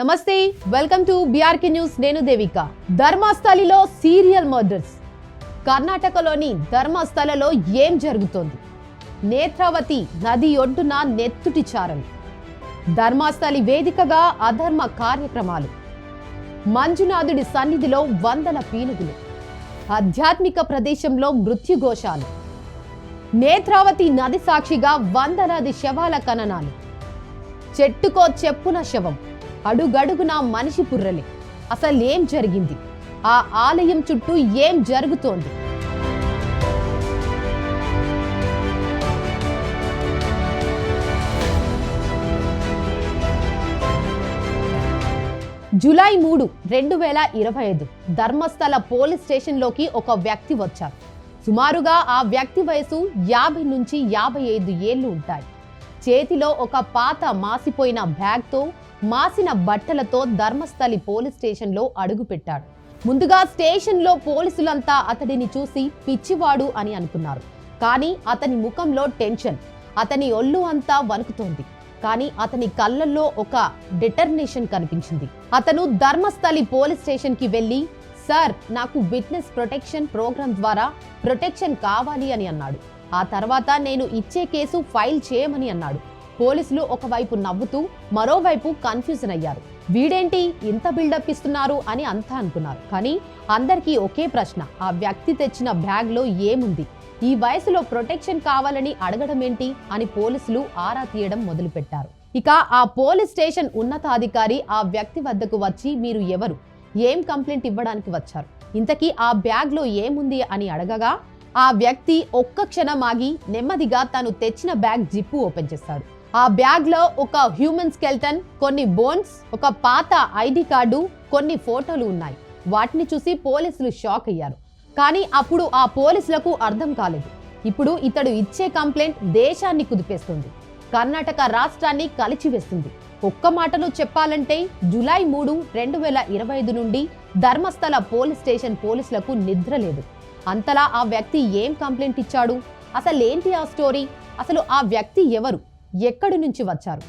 నమస్తే welcome to BRK news నేను Devika. ధర్మస్థలిలో serial murders. కర్ణాటకలోని ధర్మస్థలలో ఏం జరుగుతోంది? నేత్రావతి నది ఒడ్డున నెత్తుటి చారలు. ధర్మస్థలి వేదికగా అధర్మ కార్యక్రమాలు. మంజునాథుడి సన్నిధిలో వందల పీనుగులు. ఆధ్యాత్మిక ప్రదేశంలో మృత్యుఘోషాలు. నేత్రావతి నది సాక్షిగా వందలాది శవాల కననాలు చెట్టుకో చెప్పున శవం. అడుగడుగున మనిషి పుర్రలే. అసలేం జరిగింది? ఆ ఆలయం చుట్టూ ఏం జరుగుతోంది? జూలై మూడు రెండు వేల ఇరవై ఐదు ధర్మస్థల పోలీస్ స్టేషన్లోకి ఒక వ్యక్తి వచ్చారు. సుమారుగా ఆ వ్యక్తి వయసు యాభై నుంచి యాభై ఐదు ఏళ్ళు ఉంటాయి. చేతిలో ఒక పాత మాసిపోయిన బ్యాగ్తో మాసిన బట్టలతో ధర్మస్థలి పోలీస్ స్టేషన్లో అడుగుపెట్టాడు. ముందుగా స్టేషన్లో పోలీసులంతా అతడిని చూసి పిచ్చివాడు అని అనుకున్నారు. కానీ అతని ముఖంలో టెన్షన్. అతని ఒళ్ళు అంతా వణుకుతోంది. కానీ అతని కళ్ళల్లో ఒక డిటర్మినేషన్ కనిపించింది. అతను ధర్మస్థలి పోలీస్ స్టేషన్కి వెళ్ళి సార్ నాకు విట్నెస్ ప్రొటెక్షన్ ప్రోగ్రామ్ ద్వారా ప్రొటెక్షన్ కావాలి అని అన్నాడు. ఆ తర్వాత నేను ఇచ్చే కేసు ఫైల్ చేయమని అన్నాడు. పోలీసులు ఒకవైపు నవ్వుతూ మరోవైపు కన్ఫ్యూజన్ అయ్యారు. వీడేంటి ఇంత బిల్డప్ ఇస్తున్నారు అని అంతా అనుకున్నారు. కానీ అందరికీ ఒకే ప్రశ్న ఆ వ్యక్తి తెచ్చిన బ్యాగ్లో ఏముంది? ఈ వయసులో ప్రొటెక్షన్ కావాలని అడగడం ఏంటి? అని పోలీసులు ఆరా తీయడం మొదలుపెట్టారు. ఇక ఆ పోలీస్ స్టేషన్ ఉన్నతాధికారి ఆ వ్యక్తి వద్దకు వచ్చి మీరు ఎవరు? ఏం కంప్లైంట్ ఇవ్వడానికి వచ్చారు? ఇంతకీ ఆ బ్యాగ్లో ఏముంది? అని అడగగా ఆ వ్యక్తి ఒక్క క్షణం ఆగి నెమ్మదిగా తను తెచ్చిన బ్యాగ్ జిప్పు ఓపెన్ చేస్తాడు ఆ బ్యాగ్లో ఒక హ్యూమన్ స్కెల్టన్ కొన్ని బోన్స్ ఒక పాత ఐడి కార్డు కొన్ని ఫోటోలు ఉన్నాయి. వాటిని చూసి పోలీసులు షాక్ అయ్యారు. కానీ అప్పుడు ఆ పోలీసులకు అర్థం కాలేదు. ఇప్పుడు ఇతడు ఇచ్చే కంప్లైంట్ దేశాన్ని కుదిపేస్తుంది. కర్ణాటక రాష్ట్రాన్ని కలిచివేస్తుంది. ఒక్క మాటలో చెప్పాలంటే జులై మూడు రెండు వేల ఇరవై ఐదు నుండి ధర్మస్థల పోలీస్ స్టేషన్ పోలీసులకు నిద్ర లేదు. అంతలా ఆ వ్యక్తి ఏం కంప్లైంట్ ఇచ్చాడు? అసలు ఏంటి ఆ స్టోరీ? అసలు ఆ వ్యక్తి ఎవరు? ఎక్కడి నుంచి వచ్చారు?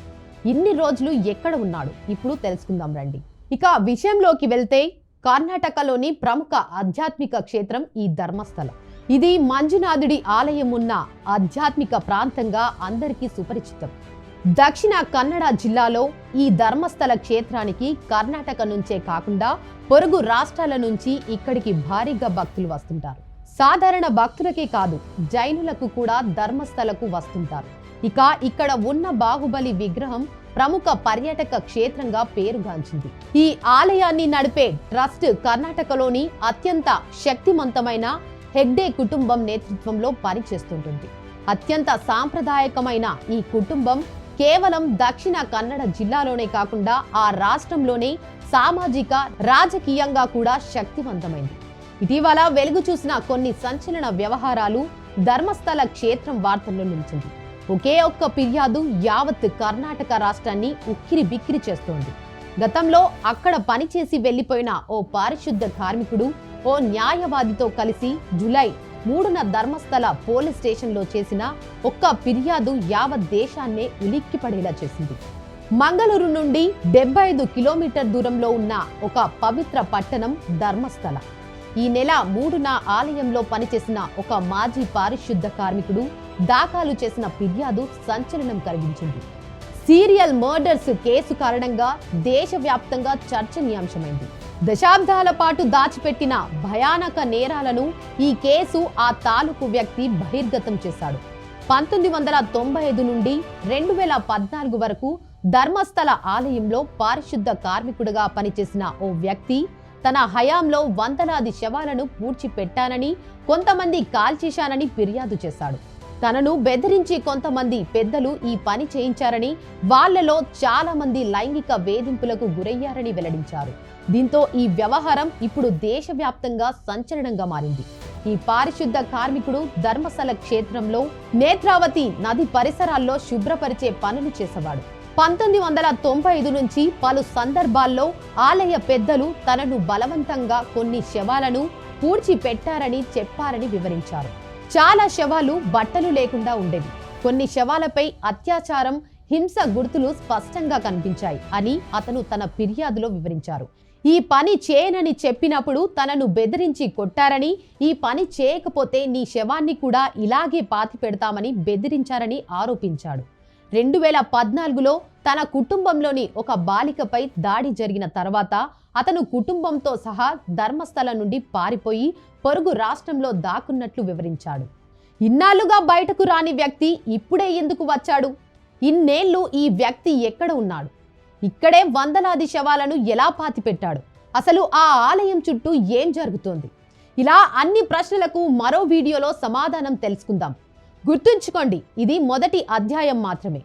ఇన్ని రోజులు ఎక్కడ ఉన్నాడు? ఇప్పుడు తెలుసుకుందాం రండి. ఇక విషయంలోకి వెళ్తే కర్ణాటకలోని ప్రముఖ ఆధ్యాత్మిక క్షేత్రం ఈ ధర్మస్థలం. ఇది మంజునాథుడి ఆలయం ఉన్న ఆధ్యాత్మిక ప్రాంతంగా అందరికీ సుపరిచితం. దక్షిణ కన్నడ జిల్లాలో ఈ ధర్మస్థల క్షేత్రానికి కర్ణాటక నుంచే కాకుండా పొరుగు రాష్ట్రాల నుంచి ఇక్కడికి భారీగా భక్తులు వస్తుంటారు. సాధారణ భక్తులకే కాదు జైనులకు కూడా ధర్మస్థలకు వస్తుంటారు. ఇక ఇక్కడ ఉన్న బాహుబలి విగ్రహం ప్రముఖ పర్యాటక క్షేత్రంగా పేరుగాంచింది. ఈ ఆలయాన్ని నడిపే ట్రస్ట్ కర్ణాటకలోని అత్యంత శక్తివంతమైన హెగ్డే కుటుంబం నేతృత్వంలో పనిచేస్తుంటుంది. అత్యంత సాంప్రదాయకమైన ఈ కుటుంబం కేవలం దక్షిణ కన్నడ జిల్లాలోనే కాకుండా ఆ రాష్ట్రంలోనే సామాజిక రాజకీయంగా కూడా శక్తివంతమైంది. ఇటీవల వెలుగు చూసిన కొన్ని సంచలన వ్యవహారాలు ధర్మస్థల క్షేత్రం వార్తల్లో నిలిచింది. ఒకే ఒక్క ఫిర్యాదు యావత్ కర్ణాటక రాష్ట్రాన్ని ఉక్కిరి బిక్కిరి చేస్తోంది. గతంలో అక్కడ పనిచేసి వెళ్ళిపోయిన ఓ పారిశుద్ధ కార్మికుడు ఓ న్యాయవాదితో కలిసి జులై మూడున ధర్మస్థల పోలీస్ స్టేషన్లో చేసిన ఒక్క ఫిర్యాదు యావత్ దేశాన్నే ఉలిక్కిపడేలా చేసింది. మంగళూరు నుండి డెబ్బై ఐదు కిలోమీటర్ దూరంలో ఉన్న ఒక పవిత్ర పట్టణం ధర్మస్థల. ఈ నెల మూడున ఆలయంలో పనిచేసిన ఒక మాజీ పారిశుద్ధ కార్మికుడు దాఖలు చేసిన ఫిర్యాదు సంచలనం కలిగించింది. సీరియల్ మర్డర్స్ కేసు కారణంగా దేశవ్యాప్తంగా చర్చనీయాంశమైంది. దశాబ్దాల పాటు దాచిపెట్టిన భయానక నేరాలను ఈ కేసు ఆ తాలూకు వ్యక్తి బహిర్గతం చేశాడు. పంతొమ్మిది వందల తొంభై ఐదు నుండి రెండు వేల పద్నాలుగు వరకు ధర్మస్థల ఆలయంలో పారిశుద్ధ కార్మికుడిగా పనిచేసిన ఓ వ్యక్తి తన హయాంలో వందలాది శవాలను పూడ్చిపెట్టానని కొంతమంది కాల్చేశానని ఫిర్యాదు చేశాడు. తనను బెదిరించి కొంతమంది పెద్దలు ఈ పని చేయించారని వాళ్ళలో చాలా మంది లైంగిక వేధింపులకు గురయ్యారని వెల్లడించారు. దీంతో ఈ వ్యవహారం ఇప్పుడు దేశవ్యాప్తంగా సంచలనంగా మారింది. ఈ పారిశుద్ధ కార్మికుడు ధర్మస్థల క్షేత్రంలో నేత్రావతి నది పరిసరాల్లో శుభ్రపరిచే పనులు చేసేవాడు. పంతొమ్మిది వందల తొంభై ఐదు నుంచి పలు సందర్భాల్లో ఆలయ పెద్దలు తనను బలవంతంగా కొన్ని శవాలను పూడ్చిపెట్టారని చెప్పారని వివరించారు. చాలా శవాలు బట్టలు లేకుండా ఉండేవి. కొన్ని శవాలపై అత్యాచారం హింస గుర్తులు స్పష్టంగా కనిపించాయి అని అతను తన ఫిర్యాదులో వివరించారు. ఈ పని చేయనని చెప్పినప్పుడు తనను బెదిరించి కొట్టారని ఈ పని చేయకపోతే నీ శవాన్ని కూడా ఇలాగే పాతి పెడతామని బెదిరించారని ఆరోపించాడు. రెండు వేల పద్నాలుగులో తన కుటుంబంలోని ఒక బాలికపై దాడి జరిగిన తర్వాత అతను కుటుంబంతో సహా ధర్మస్థలం నుండి పారిపోయి పొరుగు రాష్ట్రంలో దాక్కున్నట్లు వివరించాడు. ఇన్నాళ్ళుగా బయటకు రాని వ్యక్తి ఇప్పుడే ఎందుకు వచ్చాడు? ఇన్నేళ్ళు ఈ వ్యక్తి ఎక్కడ ఉన్నాడు? ఇక్కడే వందలాది శవాలను ఎలా పాతిపెట్టాడు? అసలు ఆ ఆలయం చుట్టూ ఏం జరుగుతోంది? ఇలా అన్ని ప్రశ్నలకు మరో వీడియోలో సమాధానం తెలుసుకుందాం. గుర్తుంచుకోండి ఇది మొదటి అధ్యాయం మాత్రమే.